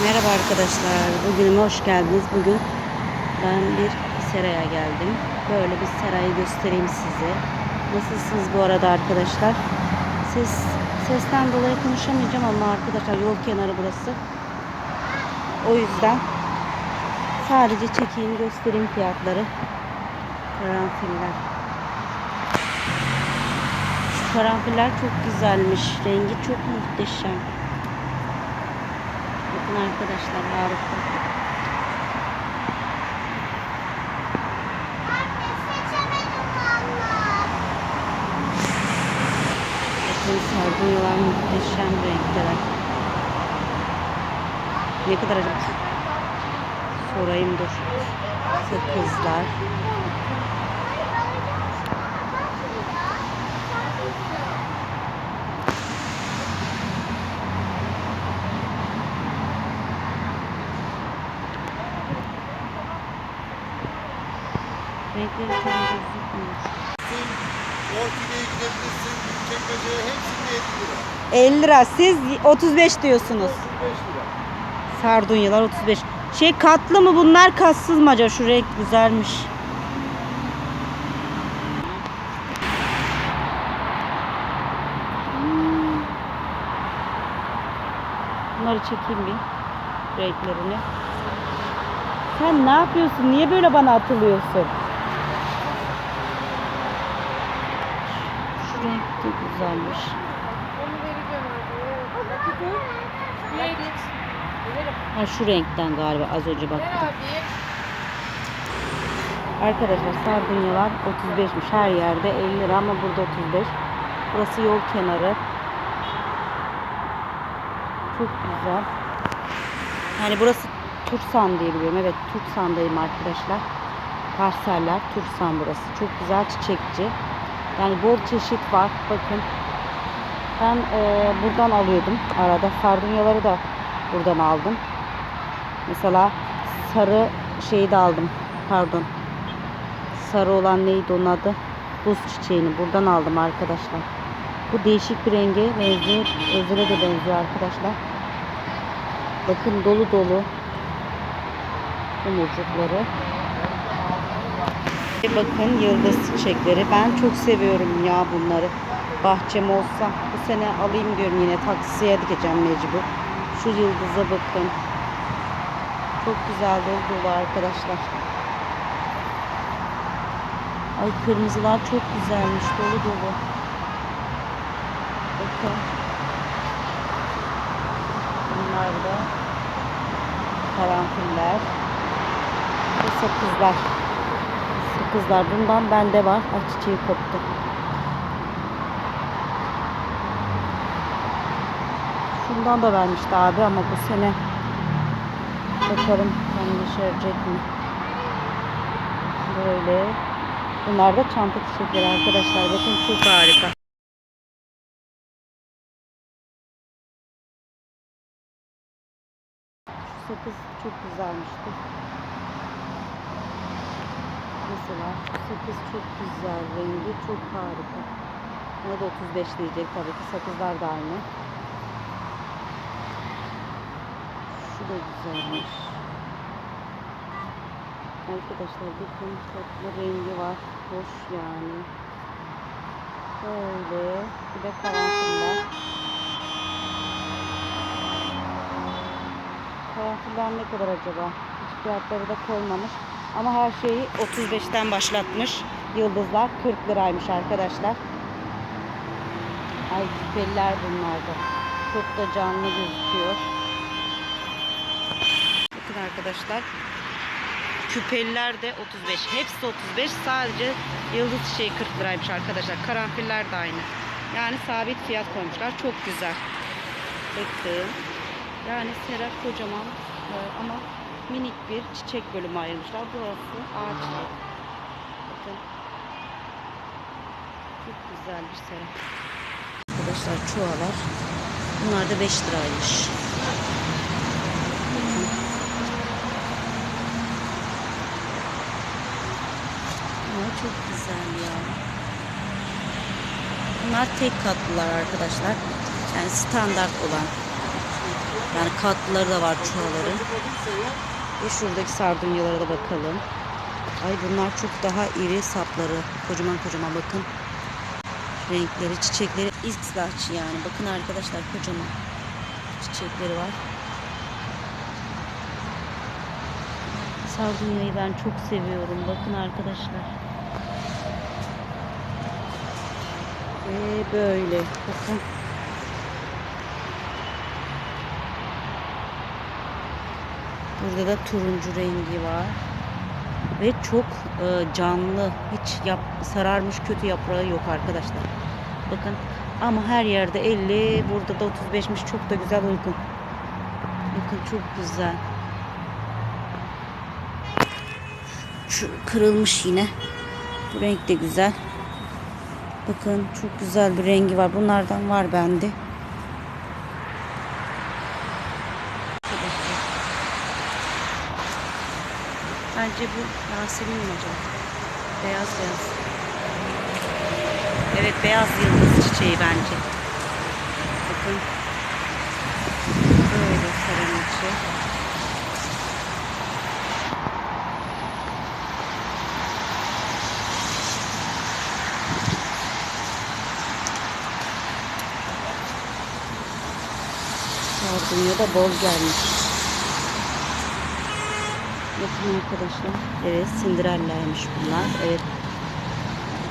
Merhaba arkadaşlar. Bugünüme hoş geldiniz. Bugün ben bir seraya geldim. Böyle bir serayı göstereyim size. Nasılsınız bu arada arkadaşlar? Ses sesten dolayı konuşamayacağım ama arkadaşlar yol kenarı burası. O yüzden sadece çekeyim göstereyim fiyatları. Karanfiller. Şu karanfiller çok güzelmiş. Rengi çok muhteşem. Bakın arkadaşlar harika. Bakın sardunyalar muhteşem renkler. Ne kadar acaba? Sorayım dur. Sakızlar. Renkleri tam gözükmüyor. Orkide'ye gidebilirsin, Büyükçekmece'ye hepsinde 50 50 lira. lira. Siz 35 diyorsunuz. 35 lira. Sardunyalar 35. Şey katlı mı bunlar katsız mı acaba? Şu renk güzelmiş. Bunları çekeyim bir. Renklerini. Sen ne yapıyorsun? Niye böyle bana atılıyorsun? Şu renk de güzelmiş. Ha şu renkten galiba az önce baktım. Arkadaşlar sardunyalar 35'miş her yerde 50 lira ama burada 35. Burası yol kenarı. Çok güzel. Yani burası Tursan diye biliyorum. Evet Tursan'dayım arkadaşlar. Parseller Tursan burası. Çok güzel çiçekçi. Yani bol çeşit var. Bakın. Ben eee, buradan alıyordum arada. Sardunyaları da buradan aldım. Mesela sarı şeyi de aldım. Pardon. Sarı olan neydi onun adı? Buz çiçeğini buradan aldım arkadaşlar. Bu değişik bir renge benziyor. Özüne de benziyor arkadaşlar. Bakın dolu dolu. Tomurcukları. Bakın yıldız çiçekleri. Ben çok seviyorum ya bunları. Bahçem olsa bu sene alayım diyorum yine taksiye dikeceğim mecbur. Şu yıldıza bakın. Çok güzel dolu arkadaşlar. Ay kırmızılar çok güzelmiş dolu dolu. Bakın. Bunlar da karanfiller ve sakızlar. Sakızlar bundan bende var. Ay çiçeği koptu. Şundan da vermişti abi ama bu sene bakalım bana yeşerecek mi? Böyle. Bunlar da çanta çiçekleri arkadaşlar. Bakın çok harika. Şu sakız çok güzelmişti. Şu sakız çok güzel. Rengi çok harika. Buna da 35 diyecek tabii ki. Sakızlar da aynı. Şu da güzelmiş. Arkadaşlar bakın tatlı rengi var. Hoş yani. Böyle. Bir de karanfiller. Karanfiller ne kadar acaba? Hiç fiyatları da koymamış. Ama her şeyi 35'ten başlatmış. Yıldızlar 40 liraymış arkadaşlar. Ay küpeliler bunlarda. Çok da canlı gözüküyor. Bakın arkadaşlar. Küpeliler de 35. Hepsi 35. Sadece yıldız çiçeği 40 liraymış arkadaşlar. Karanfiller de aynı. Yani sabit fiyat koymuşlar. Çok güzel. Bakın. Yani sera kocaman e, ama minik bir çiçek bölümü ayırmışlar. Burası ağaçlı. Bakın. Çok güzel bir sera. Arkadaşlar çuvalar. Bunlar da 5 liraymış. Ama çok güzel ya. Bunlar tek katlılar arkadaşlar. Yani standart olan. Yani katlıları da var çuhaların. Ve şuradaki sardunyalara da bakalım. Ay bunlar çok daha iri sapları. Kocaman kocaman bakın. Renkleri, çiçekleri İslaç yani. Bakın arkadaşlar kocaman çiçekleri var. Sardunyayı ben çok seviyorum. Bakın arkadaşlar. Ve böyle. Bakın. Burada da turuncu rengi var. Ve çok e, canlı. Hiç yap, sararmış kötü yaprağı yok arkadaşlar. Bakın. Ama her yerde 50, burada da 35'miş. Çok da güzel uygun. Bakın çok güzel. Şu kırılmış yine. Bu renk de güzel. Bakın çok güzel bir rengi var. Bunlardan var bende. Arkadaşlar. Bence bu Yasemin mi acaba? Beyaz beyaz. Evet beyaz yıldız çiçeği bence. Bakın. Böyle sarın içi. Sardunya da bol gelmiş. Bakın arkadaşlar. Evet Cinderella'ymış bunlar. Evet.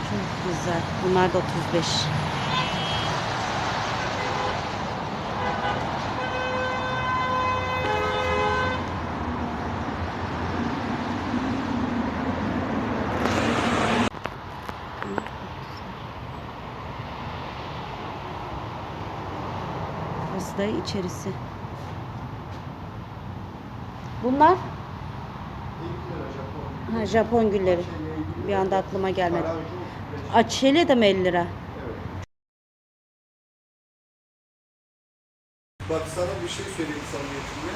Çok güzel. Bunlar da 35. Burası da içerisi. Bunlar? Ha, Japon gülleri. Bir anda aklıma gelmedi. Açeli de mi 50 lira? Bak sana bir şey söyleyeyim samimiyetimle.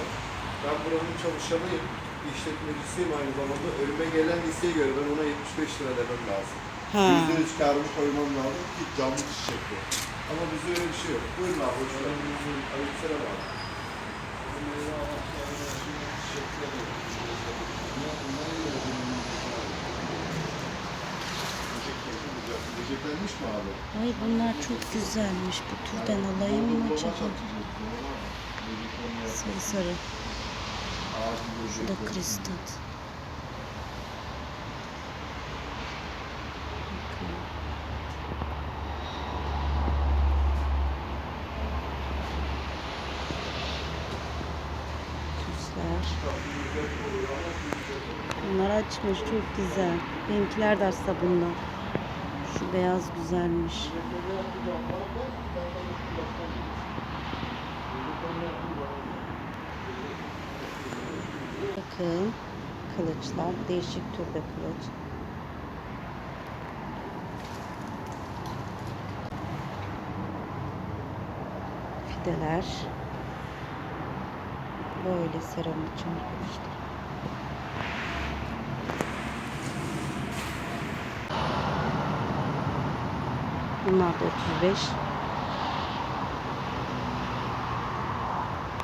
Ben buranın çalışanıyım. işletmecisiyim aynı zamanda. Önüme gelen listeye göre ben ona 75 lira demem lazım. Ha. %100 karımı koymam lazım ki canlı çiçek bu. Ama bizde öyle bir şey yok. Buyurun abi hoş geldiniz. Aleykümselam abi. Böceklenmiş mi abi? Ay bunlar çok güzelmiş. Bu türden alayım mı acaba? Sarı sarı. Şu da. Süsler. Bunlar açmış çok güzel. Benimkiler de bunlar. Beyaz güzelmiş. Bakın kılıçlar. Değişik türde kılıç. Fideler. Böyle seramik arkadaşlar. Bunlar da 35.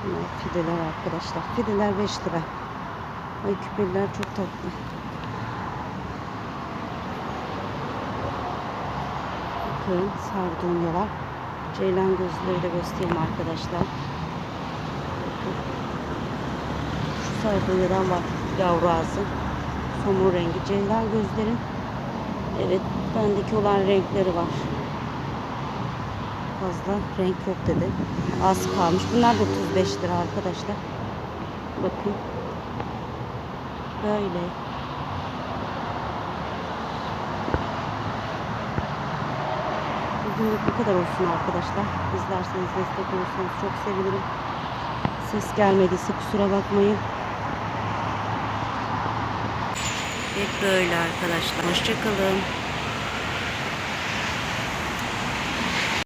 Bunlar fideler arkadaşlar. Fideler 5 lira. Ay küpeler çok tatlı. Bakın sardunyalar. Ceylan gözleri de göstereyim arkadaşlar. Şu sardunyadan var. Yavru ağzı. Somur rengi. Ceylan gözlerin Evet, bendeki olan renkleri var. Fazla renk yok dedi. Az kalmış. Bunlar da 35 lira arkadaşlar. Bakın. Böyle. Bugünlük bu kadar olsun arkadaşlar. İzlerseniz destek olursanız çok sevinirim. Ses gelmediyse kusura bakmayın. Hep böyle arkadaşlar. Hoşçakalın.